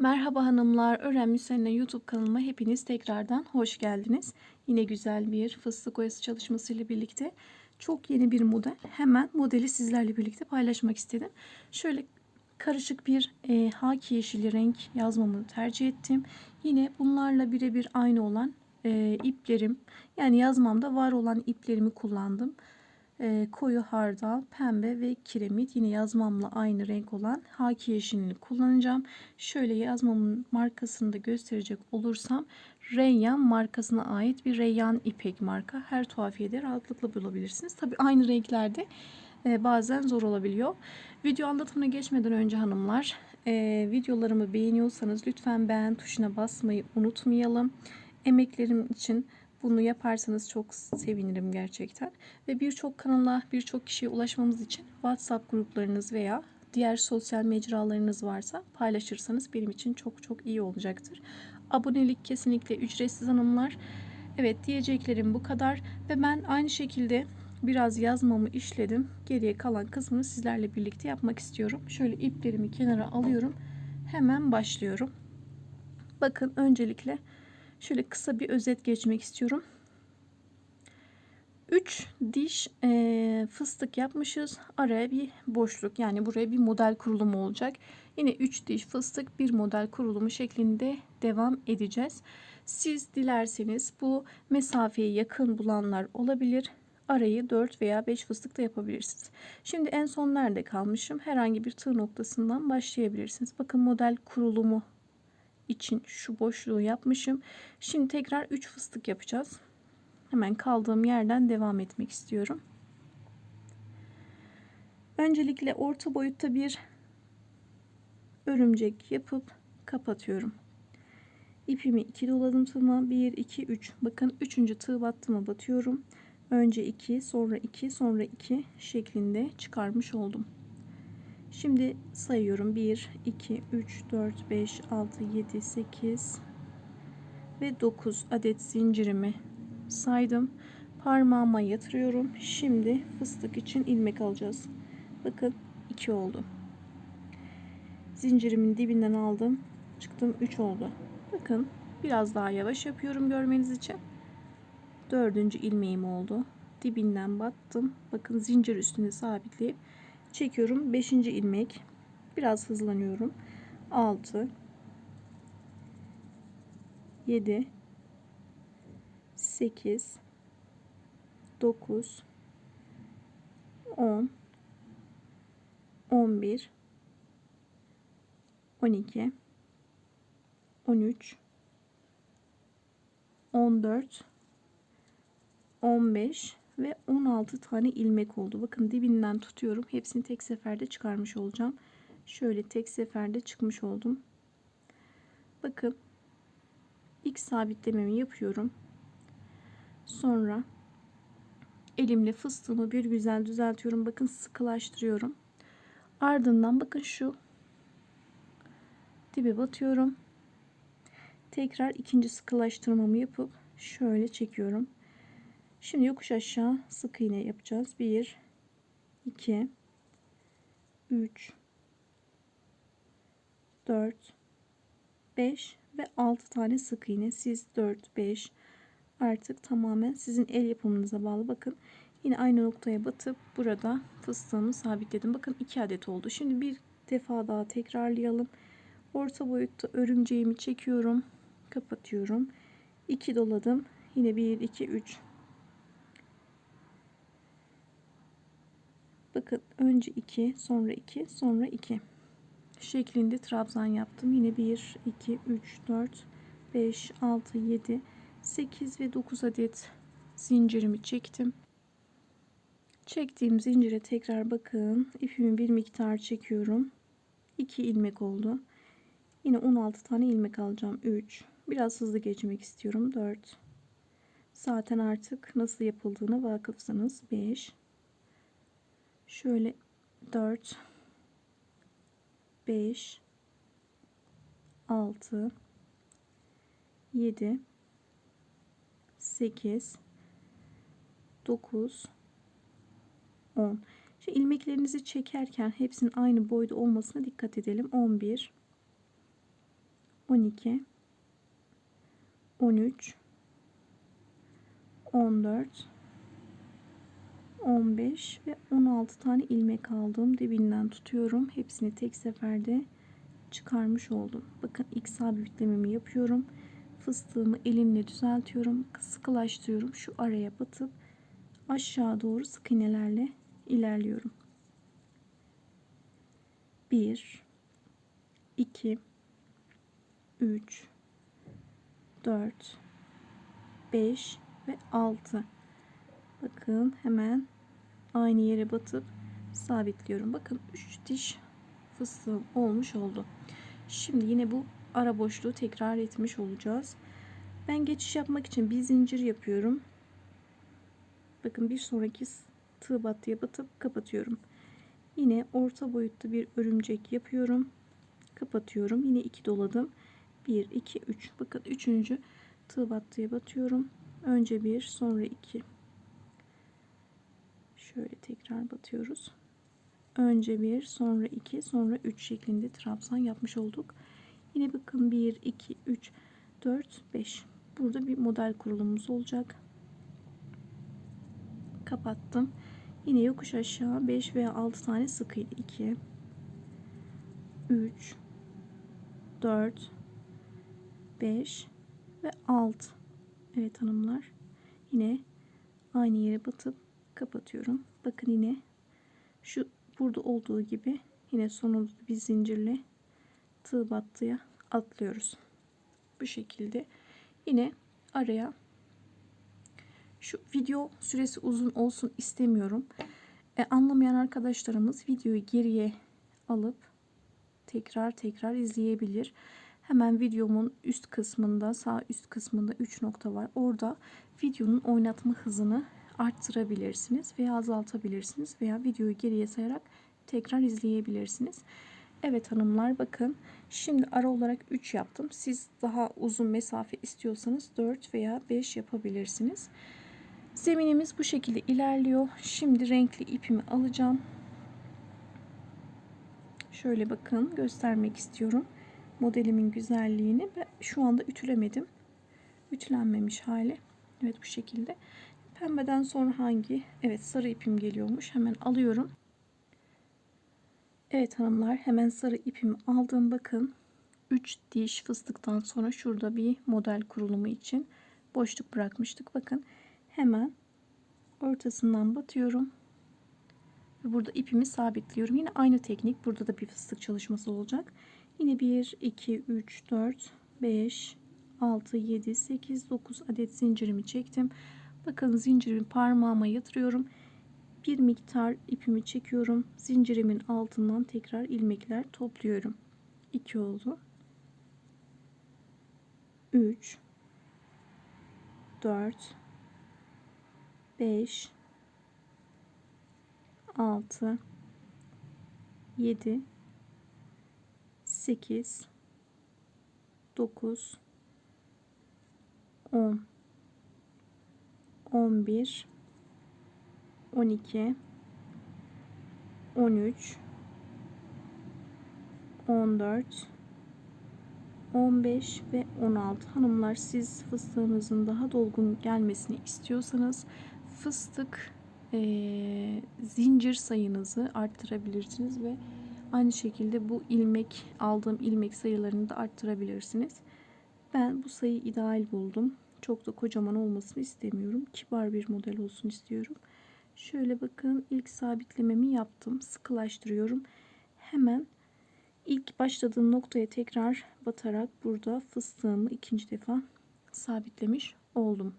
Merhaba hanımlar, Öğren Müsenna YouTube kanalıma hepiniz tekrardan hoş geldiniz. Yine güzel bir fıstık oyası çalışması ile birlikte çok yeni bir model. Hemen modeli sizlerle birlikte paylaşmak istedim. Şöyle karışık bir e, haki yeşili renk yazmamı tercih ettim. Yine bunlarla birebir aynı olan e, iplerim yani yazmamda var olan iplerimi kullandım. E, koyu hardal, pembe ve kiremit yine yazmamla aynı renk olan haki yeşilini kullanacağım. Şöyle yazmamın markasını da gösterecek olursam Reyyan markasına ait bir Reyyan ipek marka. Her tuhafiyede rahatlıkla bulabilirsiniz. Tabi aynı renklerde e, bazen zor olabiliyor. Video anlatımına geçmeden önce hanımlar e, videolarımı beğeniyorsanız lütfen beğen tuşuna basmayı unutmayalım. Emeklerim için bunu yaparsanız çok sevinirim gerçekten. Ve birçok kanala, birçok kişiye ulaşmamız için WhatsApp gruplarınız veya diğer sosyal mecralarınız varsa paylaşırsanız benim için çok çok iyi olacaktır. Abonelik kesinlikle ücretsiz hanımlar. Evet diyeceklerim bu kadar ve ben aynı şekilde biraz yazmamı işledim. Geriye kalan kısmını sizlerle birlikte yapmak istiyorum. Şöyle iplerimi kenara alıyorum. Hemen başlıyorum. Bakın öncelikle Şöyle kısa bir özet geçmek istiyorum. 3 diş e, fıstık yapmışız. Araya bir boşluk yani buraya bir model kurulumu olacak. Yine 3 diş fıstık bir model kurulumu şeklinde devam edeceğiz. Siz dilerseniz bu mesafeye yakın bulanlar olabilir. Arayı 4 veya 5 fıstık da yapabilirsiniz. Şimdi en son nerede kalmışım? Herhangi bir tığ noktasından başlayabilirsiniz. Bakın model kurulumu için şu boşluğu yapmışım. Şimdi tekrar 3 fıstık yapacağız. Hemen kaldığım yerden devam etmek istiyorum. Öncelikle orta boyutta bir örümcek yapıp kapatıyorum. İpimi 2 doladım tığıma 1 2 3 bakın 3. tığ battığıma batıyorum. Önce 2 sonra 2 sonra 2 şeklinde çıkarmış oldum. Şimdi sayıyorum. 1, 2, 3, 4, 5, 6, 7, 8 ve 9 adet zincirimi saydım. Parmağıma yatırıyorum. Şimdi fıstık için ilmek alacağız. Bakın 2 oldu. Zincirimin dibinden aldım. Çıktım 3 oldu. Bakın biraz daha yavaş yapıyorum görmeniz için. Dördüncü ilmeğim oldu. Dibinden battım. Bakın zincir üstüne sabitleyip çekiyorum. 5. ilmek. Biraz hızlanıyorum. 6 7 8 9 10 11 12 13 14 15 ve 16 tane ilmek oldu. Bakın dibinden tutuyorum. Hepsini tek seferde çıkarmış olacağım. Şöyle tek seferde çıkmış oldum. Bakın ilk sabitlememi yapıyorum. Sonra elimle fıstığımı bir güzel düzeltiyorum. Bakın sıkılaştırıyorum. Ardından bakın şu dibe batıyorum. Tekrar ikinci sıkılaştırmamı yapıp şöyle çekiyorum. Şimdi yokuş aşağı sık iğne yapacağız. 1 2 3 4 5 ve 6 tane sık iğne. Siz 4 5 artık tamamen sizin el yapımınıza bağlı. Bakın yine aynı noktaya batıp burada fıstığımı sabitledim. Bakın 2 adet oldu. Şimdi bir defa daha tekrarlayalım. Orta boyutta örümceğimi çekiyorum. Kapatıyorum. 2 doladım. Yine 1 2 3 Bakın önce 2 sonra 2 sonra 2 şeklinde trabzan yaptım. Yine 1 2 3 4 5 6 7 8 ve 9 adet zincirimi çektim. Çektiğim zincire tekrar bakın. İpimi bir miktar çekiyorum. 2 ilmek oldu. Yine 16 tane ilmek alacağım. 3 biraz hızlı geçmek istiyorum. 4 zaten artık nasıl yapıldığına vakıfsınız. 5 şöyle 4 5 6 7 8 9 10 Şu ilmeklerinizi çekerken hepsinin aynı boyda olmasına dikkat edelim. 11 12 13 14 15 ve 16 tane ilmek aldım. Dibinden tutuyorum. Hepsini tek seferde çıkarmış oldum. Bakın ilk sabitlememi yapıyorum. Fıstığımı elimle düzeltiyorum. Sıkılaştırıyorum. Şu araya batıp aşağı doğru sık iğnelerle ilerliyorum. 1 2 3 4 5 ve 6 bakın hemen aynı yere batıp sabitliyorum. Bakın 3 diş fıstığım olmuş oldu. Şimdi yine bu ara boşluğu tekrar etmiş olacağız. Ben geçiş yapmak için bir zincir yapıyorum. Bakın bir sonraki tığ battıya batıp kapatıyorum. Yine orta boyutta bir örümcek yapıyorum. Kapatıyorum. Yine iki doladım. 1 2 3 bakın üçüncü tığ battıya batıyorum. Önce bir sonra iki şöyle tekrar batıyoruz. Önce bir sonra iki sonra üç şeklinde trabzan yapmış olduk. Yine bakın 1 2 3 4 5 burada bir model kurulumumuz olacak. Kapattım. Yine yokuş aşağı 5 veya 6 tane sık iğne 2 3 4 5 ve 6 Evet hanımlar. Yine aynı yere batıp kapatıyorum. Bakın yine şu burada olduğu gibi yine sonunda bir zincirle tığ battıya atlıyoruz. Bu şekilde yine araya şu video süresi uzun olsun istemiyorum. E, anlamayan arkadaşlarımız videoyu geriye alıp tekrar tekrar izleyebilir. Hemen videomun üst kısmında sağ üst kısmında 3 nokta var. Orada videonun oynatma hızını arttırabilirsiniz veya azaltabilirsiniz veya videoyu geriye sayarak tekrar izleyebilirsiniz. Evet hanımlar bakın şimdi ara olarak 3 yaptım. Siz daha uzun mesafe istiyorsanız 4 veya 5 yapabilirsiniz. Zeminimiz bu şekilde ilerliyor. Şimdi renkli ipimi alacağım. Şöyle bakın göstermek istiyorum modelimin güzelliğini ve şu anda ütülemedim. Ütülenmemiş hali. Evet bu şekilde. Pembeden sonra hangi? Evet sarı ipim geliyormuş. Hemen alıyorum. Evet hanımlar hemen sarı ipimi aldım. Bakın 3 diş fıstıktan sonra şurada bir model kurulumu için boşluk bırakmıştık. Bakın hemen ortasından batıyorum. Ve burada ipimi sabitliyorum. Yine aynı teknik. Burada da bir fıstık çalışması olacak. Yine 1, 2, 3, 4, 5, 6, 7, 8, 9 adet zincirimi çektim. Bakın zincirimi parmağıma yatırıyorum. Bir miktar ipimi çekiyorum. Zincirimin altından tekrar ilmekler topluyorum. 2 oldu. 3 4 5 6 7 8 9 10 11 12 13 14 15 ve 16 hanımlar siz fıstığınızın daha dolgun gelmesini istiyorsanız fıstık e, zincir sayınızı arttırabilirsiniz ve Aynı şekilde bu ilmek aldığım ilmek sayılarını da arttırabilirsiniz. Ben bu sayıyı ideal buldum. Çok da kocaman olmasını istemiyorum. Kibar bir model olsun istiyorum. Şöyle bakın ilk sabitlememi yaptım. Sıkılaştırıyorum. Hemen ilk başladığım noktaya tekrar batarak burada fıstığımı ikinci defa sabitlemiş oldum.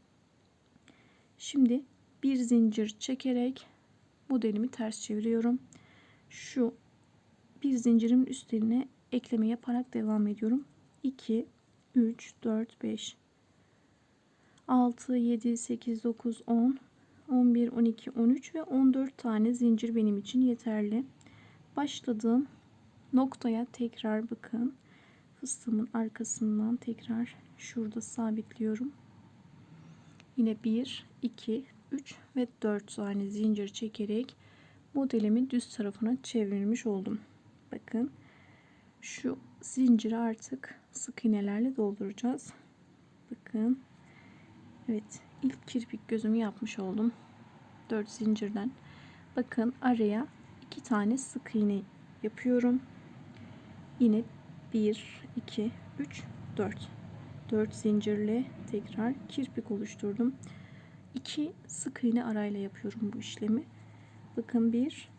Şimdi bir zincir çekerek modelimi ters çeviriyorum. Şu bir zincirin üstlerine ekleme yaparak devam ediyorum. 2 3 4 5 6 7 8 9 10 11 12 13 ve 14 tane zincir benim için yeterli. Başladığım noktaya tekrar bakın. Fıstığımın arkasından tekrar şurada sabitliyorum. Yine 1 2 3 ve 4 tane zincir çekerek modelimi düz tarafına çevirmiş oldum bakın şu zinciri artık sık iğnelerle dolduracağız. Bakın. Evet. ilk kirpik gözümü yapmış oldum. 4 zincirden. Bakın araya iki tane sık iğne yapıyorum. Yine 1, 2, 3, 4. 4 zincirle tekrar kirpik oluşturdum. 2 sık iğne arayla yapıyorum bu işlemi. Bakın bir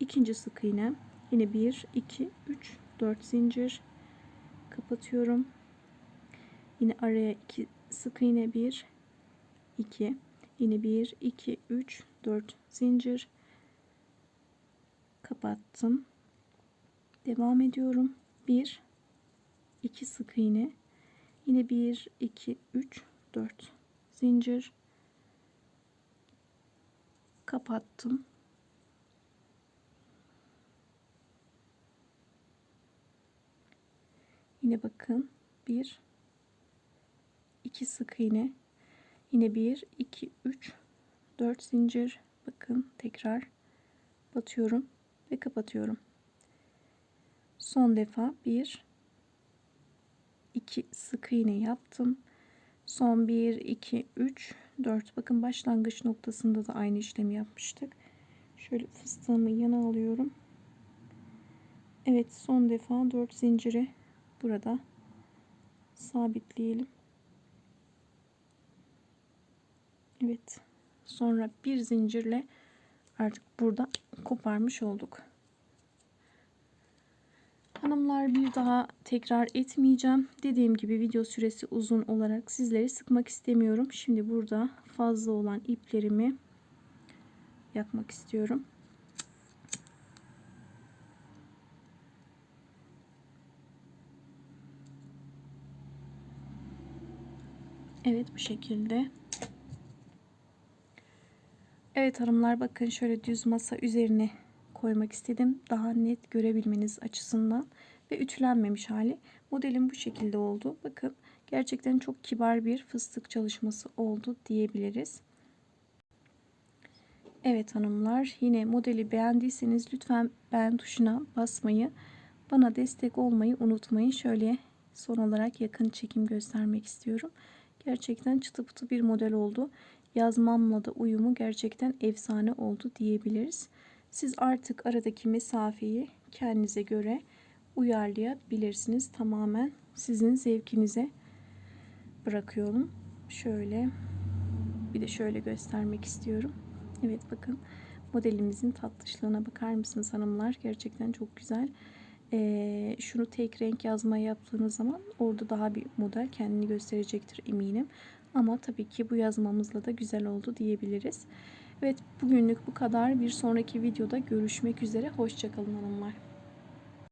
ikinci sık iğne yine 1 2 3 4 zincir kapatıyorum. Yine araya 2 sık iğne 1 2 yine 1 2 3 4 zincir. Kapattım. Devam ediyorum. 1 2 sık iğne. Yine 1 2 3 4 zincir. Kapattım. Yine bakın. 1 2 sık iğne yine 1 2 3 4 zincir bakın tekrar batıyorum ve kapatıyorum. Son defa 1 2 sık iğne yaptım. Son 1 2 3 4 bakın başlangıç noktasında da aynı işlemi yapmıştık. Şöyle fıstığımı yana alıyorum. Evet son defa 4 zinciri burada sabitleyelim. Evet. Sonra bir zincirle artık burada koparmış olduk. Hanımlar bir daha tekrar etmeyeceğim. Dediğim gibi video süresi uzun olarak sizleri sıkmak istemiyorum. Şimdi burada fazla olan iplerimi yakmak istiyorum. Evet bu şekilde. Evet hanımlar bakın şöyle düz masa üzerine koymak istedim. Daha net görebilmeniz açısından ve ütülenmemiş hali. Modelim bu şekilde oldu. Bakın gerçekten çok kibar bir fıstık çalışması oldu diyebiliriz. Evet hanımlar yine modeli beğendiyseniz lütfen beğen tuşuna basmayı bana destek olmayı unutmayın. Şöyle son olarak yakın çekim göstermek istiyorum. Gerçekten çıtı pıtı bir model oldu. Yazmamla da uyumu gerçekten efsane oldu diyebiliriz. Siz artık aradaki mesafeyi kendinize göre uyarlayabilirsiniz. Tamamen sizin zevkinize bırakıyorum. Şöyle bir de şöyle göstermek istiyorum. Evet bakın modelimizin tatlışlığına bakar mısınız hanımlar? Gerçekten çok güzel. Ee, şunu tek renk yazma yaptığınız zaman orada daha bir model kendini gösterecektir eminim. Ama tabii ki bu yazmamızla da güzel oldu diyebiliriz. Evet bugünlük bu kadar. Bir sonraki videoda görüşmek üzere. Hoşçakalın hanımlar.